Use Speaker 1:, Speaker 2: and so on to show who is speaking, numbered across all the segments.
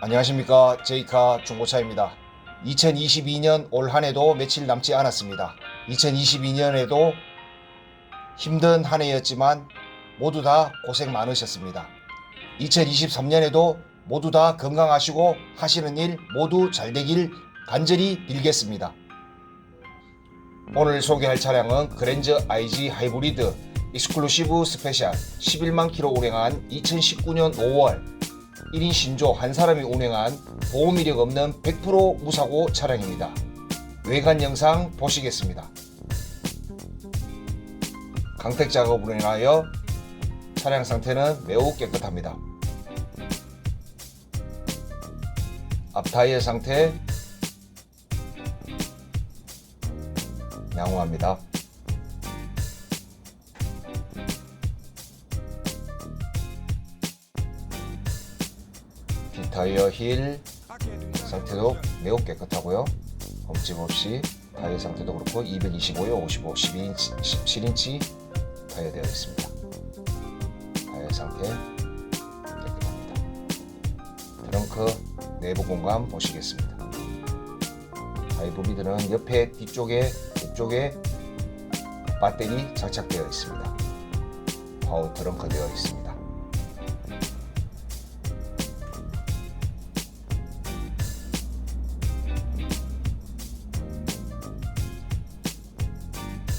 Speaker 1: 안녕하십니까 제이카 중고차입니다. 2022년 올 한해도 며칠 남지 않았습니다. 2022년에도 힘든 한 해였지만 모두 다 고생 많으셨습니다. 2023년에도 모두 다 건강하시고 하시는 일 모두 잘 되길 간절히 빌겠습니다. 오늘 소개할 차량은 그랜저 IG 하이브리드 익스클루시브 스페셜 11만 킬로 운행한 2019년 5월 1인 신조 한 사람이 운행한 보험 이력 없는 100% 무사고 차량입니다. 외관 영상 보시겠습니다. 강택 작업으로 인하여 차량 상태는 매우 깨끗합니다. 앞 타이어 상태 양호합니다. 뒷타이어 힐 상태도 매우 깨끗하고요. 흠집 없이 타이어 상태도 그렇고 225에 55, 12인치, 17인치 타이어 되어 있습니다. 타이어 상태 깨끗합니다. 트렁크 내부 공간 보시겠습니다. 하이브리드는 옆에 뒤쪽에 뒤쪽에 배터리 장착되어 있습니다. 파워 트렁크 되어 있습니다.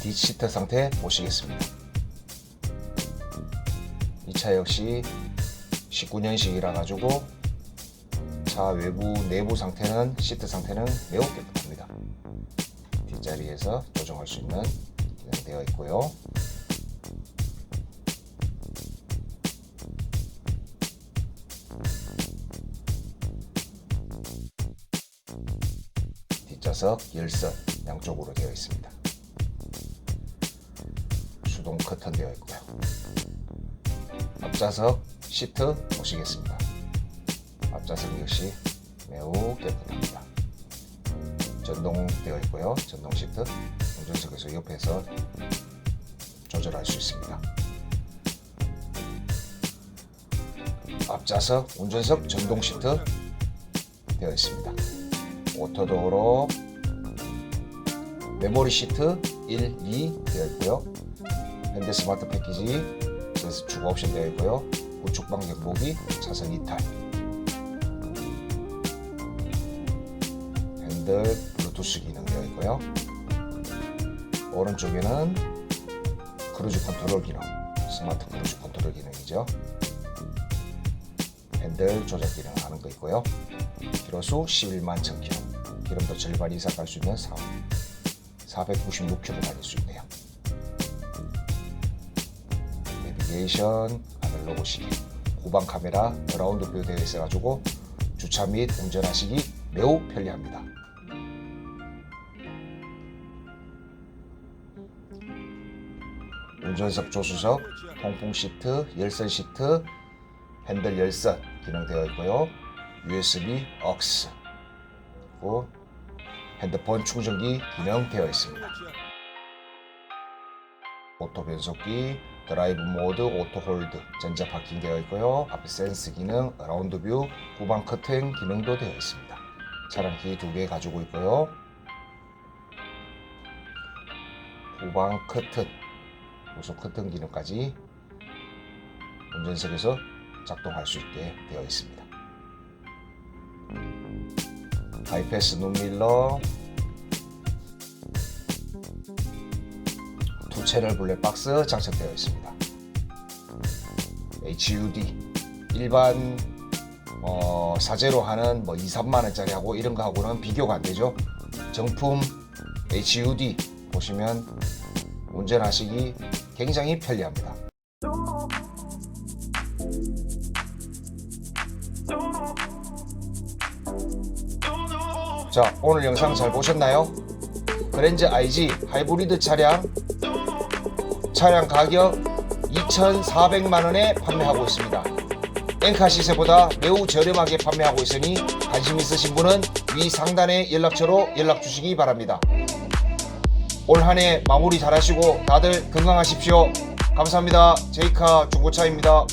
Speaker 1: 뒷시트 상태 보시겠습니다. 이 차 역시 19년식이라 가지고 차 외부 내부 상태는 시트 상태는 매우 깨끗합니다. 뒷자리에서 조정할 수 있는 기능 되어 있고요. 뒷좌석 열선 양쪽으로 되어 있습니다. 수동 커튼 되어 있고요. 앞좌석 시트 보시겠습니다. 앞좌석 역시 매우 깨끗합니다. 전동되어 있고요. 전동 시트 운전석에서 옆에서 조절할 수 있습니다. 앞좌석 운전석 전동 시트 되어 있습니다. 오토도어로 메모리 시트 1, 2 되어 있고요. 핸드 스마트 패키지 그래서 추가 옵션 되어 있고요. 우측 방향 보기 차선 이탈 핸들 블루투스 기능 되어 있고요. 오른쪽에는 크루즈 컨트롤 기능 스마트 크루즈 컨트롤 기능이죠. 핸들 조작 기능 하는 거 있고요. 키로수 11만 1000km 기름도 절반 이상 갈 수 있는 4, 496km 달릴 수 있네요. 내비게이션, 아날로그 시계, 후방 카메라, 그라운드 뷰 되어 있어가지고 주차 및 운전하시기 매우 편리합니다. 운전석 조수석, 통풍 시트, 열선 시트, 핸들 열선 기능 되어 있고요. USB aux 그리고 핸드폰 충전기 기능 되어 있습니다. 오토 변속기, 드라이브 모드, 오토 홀드, 전자 파킹 되어 있고요. 앞에 센스 기능, 라운드 뷰, 후방 커튼 기능도 되어 있습니다. 차량 키 두 개 가지고 있고요. 후방 커튼, 우속 커튼 기능까지 운전석에서 작동할 수 있게 되어 있습니다. 하이패스 눈밀러, 투 채널 블랙 박스 장착되어 있습니다. HUD 일반 어, 사제로 하는 뭐 2, 3만 원짜리 하고 이런 거 하고는 비교가 안 되죠. 정품 HUD 보시면 운전하시기 굉장히 편리합니다. 자, 오늘 영상 잘 보셨나요? 그랜저 IG 하이브리드 차량 차량 가격 2,400만 원에 판매하고 있습니다. 엔카 시세보다 매우 저렴하게 판매하고 있으니 관심 있으신 분은 위 상단의 연락처로 연락 주시기 바랍니다. 올 한 해 마무리 잘하시고 다들 건강하십시오. 감사합니다. 제이카 중고차입니다.